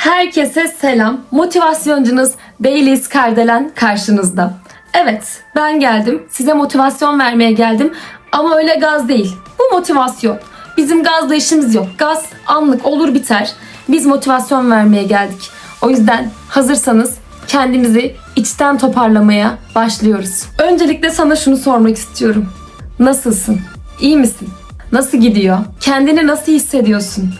Herkese selam. Motivasyoncunuz Beyliz Kardelen karşınızda. Evet, ben geldim. Size motivasyon vermeye geldim. Ama öyle gaz değil. Bu motivasyon. Bizim gazla işimiz yok. Gaz anlık olur biter. Biz motivasyon vermeye geldik. O yüzden hazırsanız kendimizi içten toparlamaya başlıyoruz. Öncelikle sana şunu sormak istiyorum. Nasılsın? İyi misin? Nasıl gidiyor? Kendini nasıl hissediyorsun?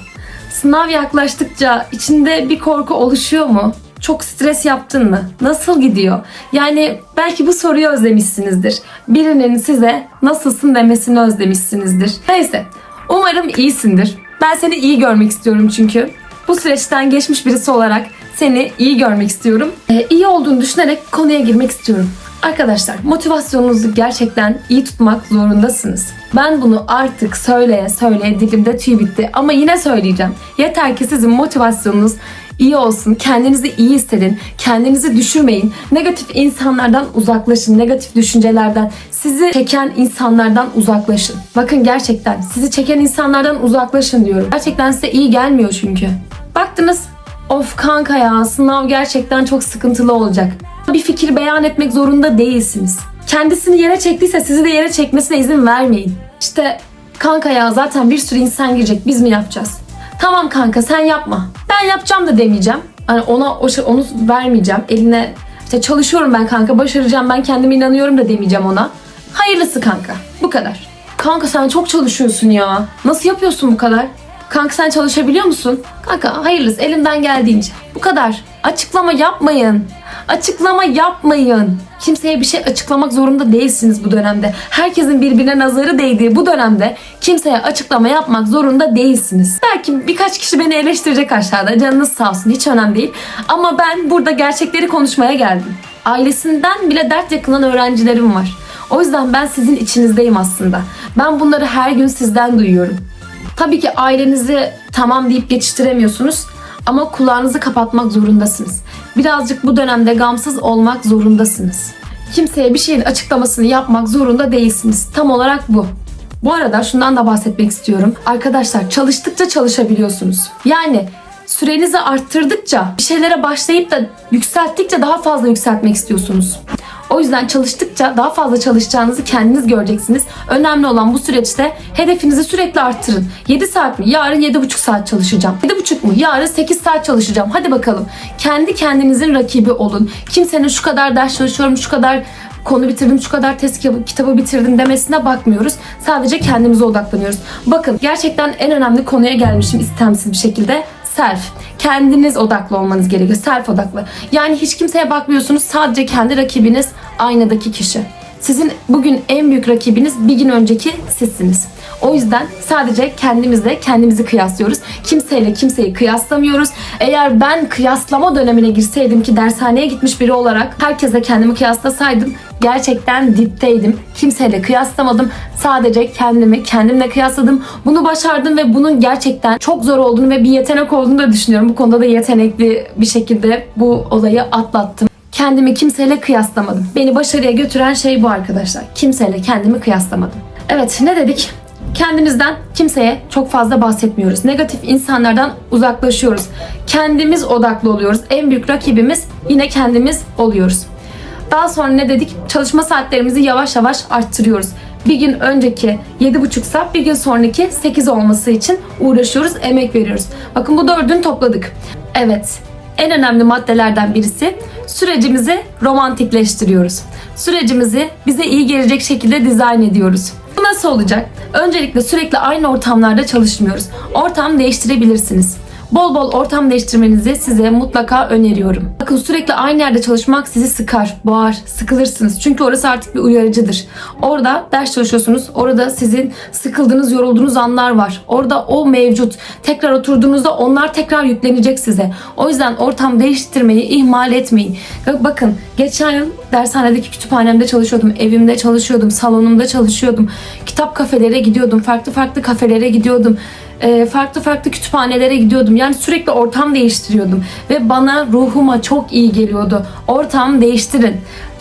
Sınav yaklaştıkça içinde bir korku oluşuyor mu? Çok stres yaptın mı? Nasıl gidiyor? Yani belki bu soruyu özlemişsinizdir. Birinin size nasılsın demesini özlemişsinizdir. Neyse, umarım iyisindir. Ben seni iyi görmek istiyorum çünkü. Bu süreçten geçmiş birisi olarak seni iyi görmek istiyorum. Ee, iyi olduğunu düşünerek konuya girmek istiyorum. Arkadaşlar motivasyonunuzu gerçekten iyi tutmak zorundasınız. Ben bunu artık söyleye söyleye dilimde tüy bitti ama yine söyleyeceğim. Yeter ki sizin motivasyonunuz iyi olsun, kendinizi iyi hissedin, kendinizi düşürmeyin, negatif insanlardan uzaklaşın, negatif düşüncelerden, sizi çeken insanlardan uzaklaşın. Bakın gerçekten sizi çeken insanlardan uzaklaşın diyorum. Gerçekten size iyi gelmiyor çünkü. Baktınız Of kanka ya sınav gerçekten çok sıkıntılı olacak. Bir fikir beyan etmek zorunda değilsiniz. Kendisini yere çektiyse sizi de yere çekmesine izin vermeyin. İşte kanka ya zaten bir sürü insan girecek biz mi yapacağız? Tamam kanka sen yapma. Ben yapacağım da demeyeceğim. Hani ona o şey, onu vermeyeceğim. Eline işte çalışıyorum ben kanka başaracağım ben kendime inanıyorum da demeyeceğim ona. Hayırlısı kanka. Bu kadar. Kanka sen çok çalışıyorsun ya. Nasıl yapıyorsun bu kadar? Kanka sen çalışabiliyor musun? Kanka hayırlısı elimden geldiğince. Bu kadar. Açıklama yapmayın. Açıklama yapmayın. Kimseye bir şey açıklamak zorunda değilsiniz bu dönemde. Herkesin birbirine nazarı değdiği bu dönemde kimseye açıklama yapmak zorunda değilsiniz. Belki birkaç kişi beni eleştirecek aşağıda. Canınız sağ olsun hiç önemli değil. Ama ben burada gerçekleri konuşmaya geldim. Ailesinden bile dert yakınan öğrencilerim var. O yüzden ben sizin içinizdeyim aslında. Ben bunları her gün sizden duyuyorum. Tabii ki ailenizi tamam deyip geçiştiremiyorsunuz ama kulağınızı kapatmak zorundasınız. Birazcık bu dönemde gamsız olmak zorundasınız. Kimseye bir şeyin açıklamasını yapmak zorunda değilsiniz. Tam olarak bu. Bu arada şundan da bahsetmek istiyorum. Arkadaşlar çalıştıkça çalışabiliyorsunuz. Yani sürenizi arttırdıkça, bir şeylere başlayıp da yükselttikçe daha fazla yükseltmek istiyorsunuz. O yüzden çalıştıkça daha fazla çalışacağınızı kendiniz göreceksiniz. Önemli olan bu süreçte hedefinizi sürekli arttırın. 7 saat mi? Yarın 7,5 saat çalışacağım. 7,5 mu? Yarın 8 saat çalışacağım. Hadi bakalım. Kendi kendinizin rakibi olun. Kimsenin şu kadar ders çalışıyorum, şu kadar konu bitirdim, şu kadar test kitabı, bitirdim demesine bakmıyoruz. Sadece kendimize odaklanıyoruz. Bakın gerçekten en önemli konuya gelmişim istemsiz bir şekilde. Self. Kendiniz odaklı olmanız gerekiyor. Self odaklı. Yani hiç kimseye bakmıyorsunuz. Sadece kendi rakibiniz aynadaki kişi. Sizin bugün en büyük rakibiniz bir gün önceki sizsiniz. O yüzden sadece kendimizle kendimizi kıyaslıyoruz. Kimseyle kimseyi kıyaslamıyoruz. Eğer ben kıyaslama dönemine girseydim ki dershaneye gitmiş biri olarak herkese kendimi kıyaslasaydım gerçekten dipteydim. Kimseyle kıyaslamadım. Sadece kendimi kendimle kıyasladım. Bunu başardım ve bunun gerçekten çok zor olduğunu ve bir yetenek olduğunu da düşünüyorum. Bu konuda da yetenekli bir şekilde bu olayı atlattım. Kendimi kimseyle kıyaslamadım. Beni başarıya götüren şey bu arkadaşlar. Kimseyle kendimi kıyaslamadım. Evet ne dedik? Kendimizden kimseye çok fazla bahsetmiyoruz. Negatif insanlardan uzaklaşıyoruz. Kendimiz odaklı oluyoruz. En büyük rakibimiz yine kendimiz oluyoruz. Daha sonra ne dedik? Çalışma saatlerimizi yavaş yavaş arttırıyoruz. Bir gün önceki 7,5 saat bir gün sonraki 8 olması için uğraşıyoruz, emek veriyoruz. Bakın bu dördünü topladık. Evet, en önemli maddelerden birisi sürecimizi romantikleştiriyoruz. Sürecimizi bize iyi gelecek şekilde dizayn ediyoruz. Bu nasıl olacak? Öncelikle sürekli aynı ortamlarda çalışmıyoruz. Ortam değiştirebilirsiniz. Bol bol ortam değiştirmenizi size mutlaka öneriyorum. Bakın sürekli aynı yerde çalışmak sizi sıkar, boğar, sıkılırsınız. Çünkü orası artık bir uyarıcıdır. Orada ders çalışıyorsunuz. Orada sizin sıkıldığınız, yorulduğunuz anlar var. Orada o mevcut. Tekrar oturduğunuzda onlar tekrar yüklenecek size. O yüzden ortam değiştirmeyi ihmal etmeyin. Bakın geçen yıl dershanedeki kütüphanemde çalışıyordum. Evimde çalışıyordum. Salonumda çalışıyordum. Kitap kafelere gidiyordum. Farklı farklı kafelere gidiyordum e, farklı farklı kütüphanelere gidiyordum. Yani sürekli ortam değiştiriyordum ve bana ruhuma çok iyi geliyordu. Ortam değiştirin.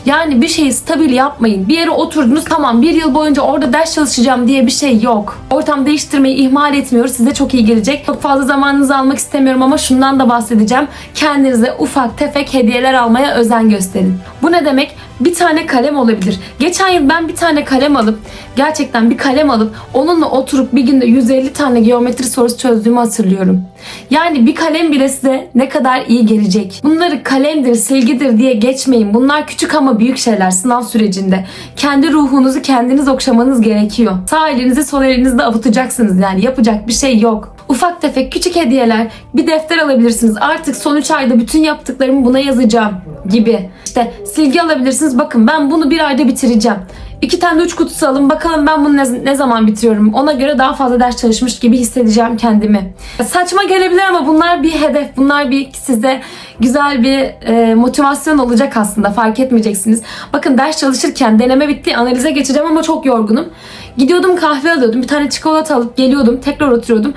Yani bir şeyi stabil yapmayın. Bir yere oturdunuz tamam bir yıl boyunca orada ders çalışacağım diye bir şey yok. Ortam değiştirmeyi ihmal etmiyoruz. Size çok iyi gelecek. Çok fazla zamanınızı almak istemiyorum ama şundan da bahsedeceğim. Kendinize ufak tefek hediyeler almaya özen gösterin. Bu ne demek? Bir tane kalem olabilir. Geçen yıl ben bir tane kalem alıp gerçekten bir kalem alıp onunla oturup bir günde 150 tane geometri sorusu çözdüğümü hatırlıyorum. Yani bir kalem bile size ne kadar iyi gelecek. Bunları kalemdir, silgidir diye geçmeyin. Bunlar küçük ama büyük şeyler sınav sürecinde. Kendi ruhunuzu kendiniz okşamanız gerekiyor. Sağ elinizi sol elinizde avutacaksınız yani yapacak bir şey yok. Ufak tefek küçük hediyeler, bir defter alabilirsiniz. Artık son 3 ayda bütün yaptıklarımı buna yazacağım gibi. İşte silgi alabilirsiniz. Bakın ben bunu bir ayda bitireceğim. İki tane de üç kutusu alın. Bakalım ben bunu ne, ne zaman bitiriyorum. Ona göre daha fazla ders çalışmış gibi hissedeceğim kendimi. Saçma gelebilir ama bunlar bir hedef. Bunlar bir size güzel bir e, motivasyon olacak aslında. Fark etmeyeceksiniz. Bakın ders çalışırken deneme bitti. Analize geçeceğim ama çok yorgunum. Gidiyordum kahve alıyordum. Bir tane çikolata alıp geliyordum. Tekrar oturuyordum.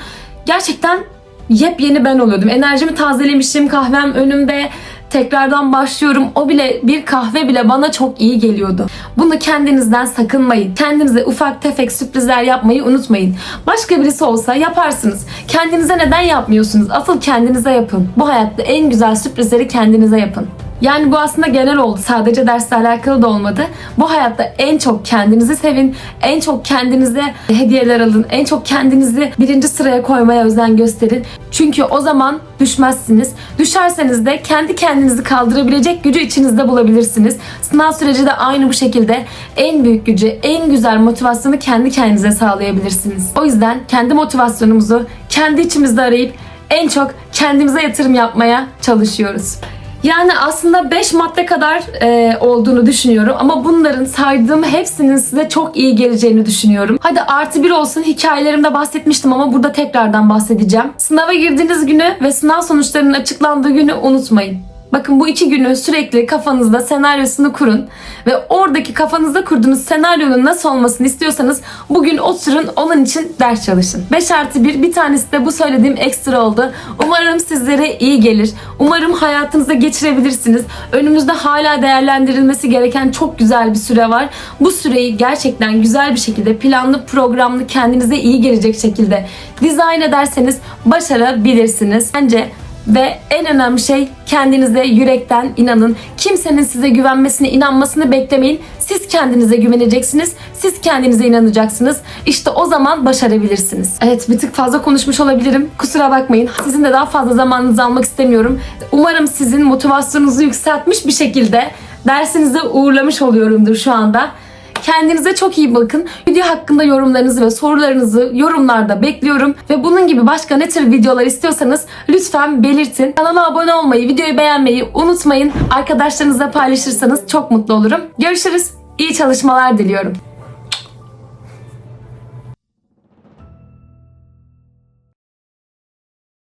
Gerçekten yepyeni ben oluyordum. Enerjimi tazelemişim. Kahvem önümde tekrardan başlıyorum. O bile bir kahve bile bana çok iyi geliyordu. Bunu kendinizden sakınmayın. Kendinize ufak tefek sürprizler yapmayı unutmayın. Başka birisi olsa yaparsınız. Kendinize neden yapmıyorsunuz? Asıl kendinize yapın. Bu hayatta en güzel sürprizleri kendinize yapın. Yani bu aslında genel oldu. Sadece dersle alakalı da olmadı. Bu hayatta en çok kendinizi sevin. En çok kendinize hediyeler alın. En çok kendinizi birinci sıraya koymaya özen gösterin. Çünkü o zaman düşmezsiniz. Düşerseniz de kendi kendinizi kaldırabilecek gücü içinizde bulabilirsiniz. Sınav süreci de aynı bu şekilde en büyük gücü, en güzel motivasyonu kendi kendinize sağlayabilirsiniz. O yüzden kendi motivasyonumuzu kendi içimizde arayıp en çok kendimize yatırım yapmaya çalışıyoruz. Yani aslında 5 madde kadar e, olduğunu düşünüyorum ama bunların saydığım hepsinin size çok iyi geleceğini düşünüyorum. Hadi artı bir olsun hikayelerimde bahsetmiştim ama burada tekrardan bahsedeceğim. Sınava girdiğiniz günü ve sınav sonuçlarının açıklandığı günü unutmayın. Bakın bu iki günü sürekli kafanızda senaryosunu kurun ve oradaki kafanızda kurduğunuz senaryonun nasıl olmasını istiyorsanız bugün oturun onun için ders çalışın. 5 artı 1 bir tanesi de bu söylediğim ekstra oldu. Umarım sizlere iyi gelir. Umarım hayatınıza geçirebilirsiniz. Önümüzde hala değerlendirilmesi gereken çok güzel bir süre var. Bu süreyi gerçekten güzel bir şekilde planlı programlı kendinize iyi gelecek şekilde dizayn ederseniz başarabilirsiniz. Bence ve en önemli şey kendinize yürekten inanın. Kimsenin size güvenmesine, inanmasını beklemeyin. Siz kendinize güveneceksiniz. Siz kendinize inanacaksınız. İşte o zaman başarabilirsiniz. Evet bir tık fazla konuşmuş olabilirim. Kusura bakmayın. Sizin de daha fazla zamanınızı almak istemiyorum. Umarım sizin motivasyonunuzu yükseltmiş bir şekilde dersinize uğurlamış oluyorumdur şu anda. Kendinize çok iyi bakın. Video hakkında yorumlarınızı ve sorularınızı yorumlarda bekliyorum. Ve bunun gibi başka ne tür videolar istiyorsanız lütfen belirtin. Kanala abone olmayı, videoyu beğenmeyi unutmayın. Arkadaşlarınızla paylaşırsanız çok mutlu olurum. Görüşürüz. İyi çalışmalar diliyorum.